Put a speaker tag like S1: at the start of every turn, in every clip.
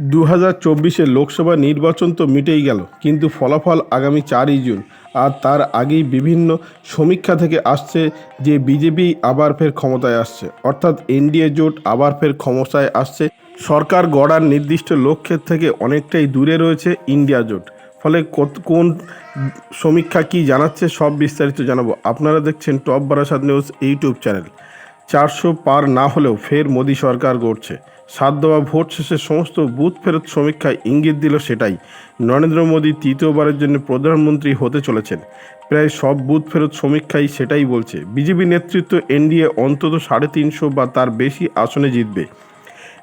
S1: দু হাজার চব্বিশের লোকসভা নির্বাচন তো মিটেই গেল, কিন্তু ফলাফল আগামী চারই জুন। আর তার আগেই বিভিন্ন সমীক্ষা থেকে আসছে যে বিজেপি আবার ফের ক্ষমতায় আসছে। অর্থাৎ এনডিএ জোট আবার ফের ক্ষমতায় আসছে। সরকার গড়ার নির্দিষ্ট লক্ষ্যের থেকে অনেকটাই দূরে রয়েছে ইন্ডিয়া জোট। ফলে কোন সমীক্ষা কি জানাচ্ছে সব বিস্তারিত জানাব। আপনারা দেখছেন top Barasat news YouTube channel. চারশো পার না হলেও ফের মোদী সরকার গড়ছে। সাত দেওয়া ভোট শেষে সমস্ত বুথ ফেরত সমীক্ষায় ইঙ্গিত দিল সেটাই। নরেন্দ্র মোদী তৃতীয়বারের জন্য প্রধানমন্ত্রী হতে চলেছেন। প্রায় সব বুথ ফেরত সমীক্ষাই সেটাই বলছে। বিজেপি নেতৃত্ব এনডিএ অন্তত সাড়ে তিনশো বা তার বেশি আসনে জিতবে।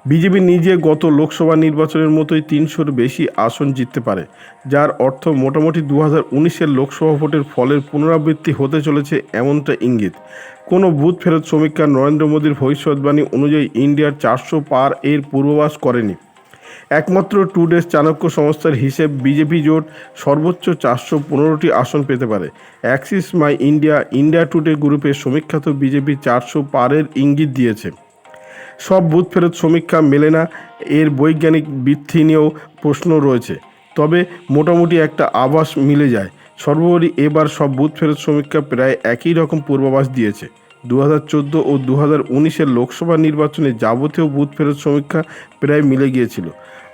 S1: বিজেপি নিজে গত লোকসভা নির্বাচনের মতোই তিনশোর বেশি আসন জিততে পারে, যার অর্থ মোটামুটি দু হাজার উনিশের লোকসভা ভোটের ফলের পুনরাবৃত্তি হতে চলেছে এমনটা ইঙ্গিত। কোনো বুথ ফেরত সমীক্ষা নরেন্দ্র মোদীর ভবিষ্যৎবাণী অনুযায়ী ইন্ডিয়ার চারশো পার এর পূর্বাভাস করেনি। একমাত্র টু ডেজ চাণক্য সংস্থার হিসেব বিজেপি জোট সর্বোচ্চ চারশো পনেরোটি আসন পেতে পারে। Axis My India India Today গ্রুপের সমীক্ষাত বিজেপি চারশো পারের ইঙ্গিত দিয়েছে। সব বুথ ফেরত সমীক্ষা মেলে না, এর বৈজ্ঞানিক ভিত্তি নিয়েও প্রশ্ন রয়েছে। তবে মোটামুটি একটা আভাস মিলে যায়। সর্বোপরি এবার সব বুথ ফেরত সমীক্ষা প্রায় একই রকম পূর্বাভাস দিয়েছে। দু চোদ্দ ও দু হাজার উনিশের লোকসভা নির্বাচনে যাবতীয় বুথ ফেরত সমীক্ষা প্রায় মিলে গিয়েছিল।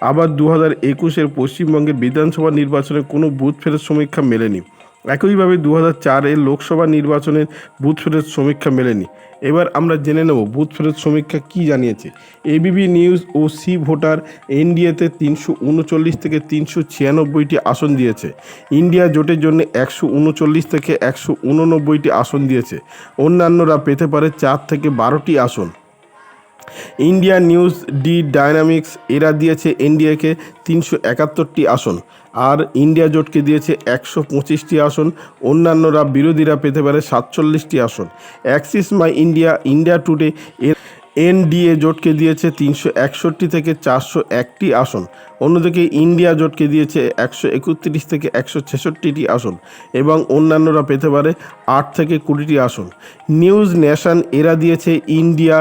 S1: আবার দু হাজার একুশের পশ্চিমবঙ্গের বিধানসভা নির্বাচনে কোনো বুথ ফেরত সমীক্ষা মেলেনি। একইভাবে দু হাজার লোকসভা নির্বাচনের বুথ ফেরত সমীক্ষা মেলেনি। এবার আমরা জেনে নেব বুথ ফেরত সমীক্ষা কি জানিয়েছে। এবিবি নিউজ ও সি ভোটার এনডিএতে তিনশো উনচল্লিশ থেকে তিনশো ছিয়ানব্বইটি আসন দিয়েছে। ইন্ডিয়া জোটের জন্য একশো উনচল্লিশ থেকে একশো উননব্বইটি আসন দিয়েছে। অন্যান্যরা পেতে পারে চার থেকে বারোটি আসন। ইন্ডিয়া নিউজ ডি ডায়নামিক্স এরা দিয়েছে এনডিএকে তিনশো একাত্তরটি আসন। আর ইন্ডিয়া জোটকে দিয়েছে একশো পঁচিশটি আসন। অন্যান্যরা বিরোধীরা পেতে পারে সাতচল্লিশটি আসন। Axis My India India Today এর এনডিএ জোটকে দিয়েছে তিনশো একষট্টি থেকে চারশো একটি আসন। অন্যদিকে ইন্ডিয়া জোটকে দিয়েছে একশো একত্রিশ থেকে একশো ছেষট্টিটি আসন এবং অন্যান্যরা পেতে পারে আট থেকে কুড়িটি আসন। নিউজ ন্যাশন এরা দিয়েছে ইন্ডিয়া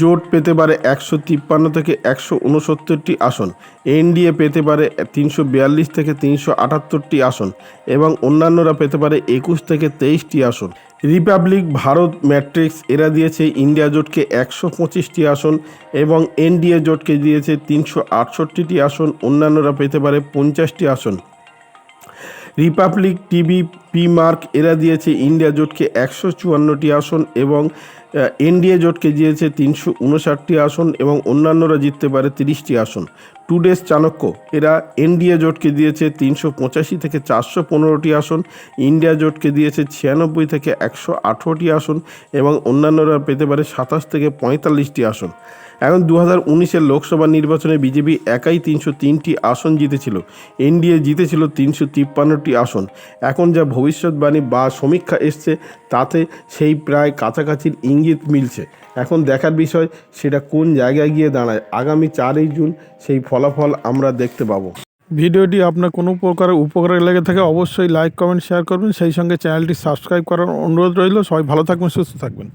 S1: জোট পেতে পারে একশো তিপ্পান্ন থেকে একশো উনসত্তরটি আসন। এনডিএ পেতে পারে তিনশো বিয়াল্লিশ থেকে তিনশো আটাত্তরটি আসন এবং অন্যান্যরা পেতে পারে একুশ থেকে তেইশটি আসন। রিপাবলিক ভারত ম্যাট্রিক্স এরা দিয়েছে ইন্ডিয়া জোটকে একশো পঁচিশটি আসন এবং এনডিএ জোটকে দিয়েছে তিনশো আটষট্টিটি আসন। অন্যান্যরা পেতে পারে পঞ্চাশটি আসন। রিপাবলিক টিভি পি মার্ক এরা দিয়েছে ইন্ডিয়া জোটকে একশো চুয়ান্নটি আসন এবং এনডিএ জোটকে দিয়েছে তিনশো উনষাটটি আসন এবং অন্যান্যরা জিততে পারে তিরিশটি আসন। টু ডেজ চাণক্য, এরা এনডিএ জোটকে দিয়েছে তিনশো পঁচাশি থেকে চারশো পনেরোটি আসন, ইন্ডিয়া জোটকে দিয়েছে ছিয়ানব্বই থেকে একশো আঠেরোটি আসন এবং অন্যান্যরা পেতে পারে সাতাশ থেকে পঁয়তাল্লিশটি আসন। এখন দু হাজার উনিশের লোকসভা নির্বাচনে বিজেপি একাই তিনশো তিনটি আসন জিতেছিল। এনডিএ জিতেছিল তিনশো তিপ্পান্নটি আসন। এখন যা ভবিষ্যৎবাণী বা সমীক্ষা এসছে, তাতে সেই প্রায় কাছাকাছির ইঙ্গিত মিলছে। এখন দেখার বিষয়, সেটা কোন জায়গায় গিয়ে দাঁড়ায়? আগামী চারই জুন সেই ফলাফল আমরা দেখতে পাবো।
S2: ভিডিওটি আপনার কোনো প্রকার উপকারে লেগে থাকে, অবশ্যই লাইক, কমেন্ট, শেয়ার করবেন। সেই সঙ্গে চ্যানেলটি সাবস্ক্রাইব করার অনুরোধ রইল। সবাই ভালো থাকবেন, সুস্থ থাকবেন।